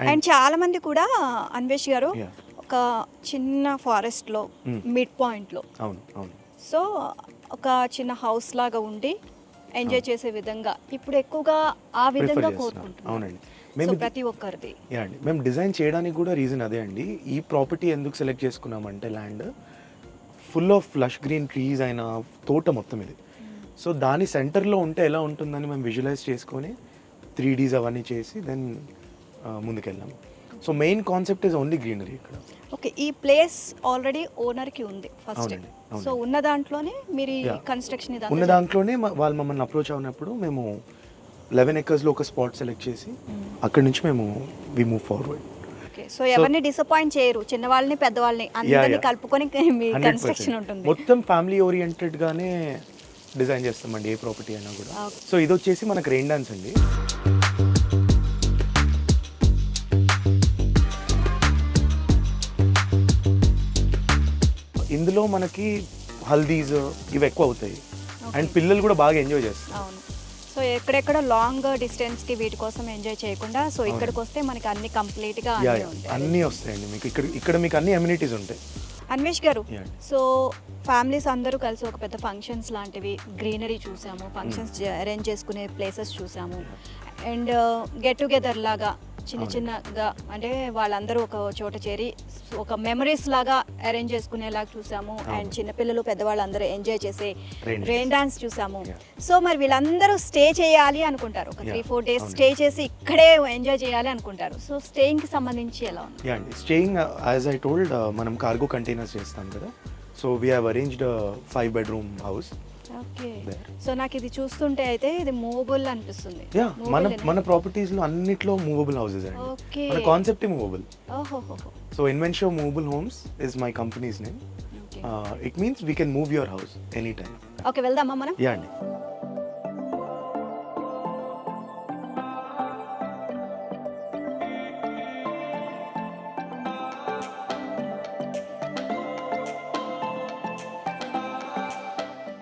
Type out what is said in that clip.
And చాలా మంది కూడా అన్వేష్ గారు. ఒక చిన్న ఫారెస్ట్లో Mm. మిడ్ పాయింట్లో అవును అవును. సో ఒక చిన్న హౌస్ లాగా ఉండి ఎంజాయ్ చేసే విధంగా ఇప్పుడు ఎక్కువగా ఆ విధంగా కోరుకుంటున్నాం మేము ప్రతి ఒక్కరిది. అండి. మేము డిజైన్ చేయడానికి కూడా రీజన్ అదే అండి. ఈ ప్రాపర్టీ ఎందుకు సెలెక్ట్ చేసుకున్నామంటే land full of flush green trees అయిన తోట మొత్తం ఇది. సో దాని సెంటర్లో ఉంటే ఎలా ఉంటుందని మేము విజువలైజ్ చేసుకొని త్రీ డీస్ అవన్నీ చేసి then ముందుకెళ్ళాము so main concept is only greenery ఇక్కడ. ఓకే ఈ ప్లేస్ ఆల్రెడీ ఓనర్కి ఉంది ఫస్ట్. సో ఉన్న దాంట్లోనే మీరు. కన్స్ట్రక్షన్ ఉన్న దాంట్లోనే వాళ్ళు మమ్మల్ని అప్రోచ్ అవునప్పుడు మేము లెవెన్ ఎకర్స్లో ఒక స్పాట్ సెలెక్ట్ చేసి అక్కడి నుంచి మేము we move forward okay so ఎవరిని డిసప్పాయింట్ చేయరు. చిన్నవాళ్ళని పెద్దవాళ్ళని అందరినీ. కలుపుకొని మీ కన్స్ట్రక్షన్ ఉంటుంది. మొత్తం ఫ్యామిలీ ఓరియంటెడ్ గానే డిజైన్ చేస్తామండి ఏ ప్రాపర్టీ అయినా కూడా. సో ఇది వచ్చేసి మనకు రెయిన్ డాన్స్ అండి. ఇందులో మనకి హల్దీస్ ఇవి ఎక్కువ అవుతాయి. అండ్ పిల్లలు కూడా బాగా ఎంజాయ్ చేస్తారు. సో ఎక్కడెక్కడ లాంగ్ డిస్టెన్స్కి వీటి కోసం ఎంజాయ్ చేయకుండా సో ఇక్కడికి వస్తే మనకి అన్ని కంప్లీట్గా అన్నీ వస్తాయండి మీకు. ఇక్కడ ఇక్కడ మీకు అన్ని అమ్యూనిటీస్ ఉంటాయి. అన్వేష్ గారు. సో ఫ్యామిలీస్ అందరూ కలిసి ఒక పెద్ద ఫంక్షన్స్ లాంటివి గ్రీనరీ చూసాము ఫంక్షన్స్ అరేంజ్ చేసుకునే ప్లేసెస్ చూసాము. అండ్ గెట్ టుగెదర్ లాగా చిన్న. చిన్నగా అంటే వాళ్ళందరూ ఒక చోట చేరి ఒక మెమరీస్ లాగా అరేంజ్ చేసుకునేలాగా చూసాము అండ్. చిన్నపిల్లలు పెద్దవాళ్ళు అందరూ ఎంజాయ్ చేసే రెయిన్ డాన్స్ చూసాము. సో మరి వీళ్ళందరూ స్టే చేయాలి అనుకుంటారు ఒక త్రీ. Four days. స్టే చేసి ఇక్కడే ఎంజాయ్ చేయాలి అనుకుంటారు సో స్టేయింగ్కి సంబంధించి ఎలా ఉంది స్టేయింగ్ యాజ్ ఐ టోల్డ్ మనం కార్గో కంటైనర్స్ చేస్తాం కదా so we have arranged five bedroom house okay. So నాకు ఇది చూస్తుంటే అయితే ఇది మూవబుల్ అనిపిస్తుంది. యా మన మన ప్రాపర్టీస్లో అన్నిట్లో మూవబుల్ హౌసెస్ అండి. మన concept movable so Invensho movable homes is my company's name it means we can move your house any time okay వెళ్దామా మనం? యా అండి.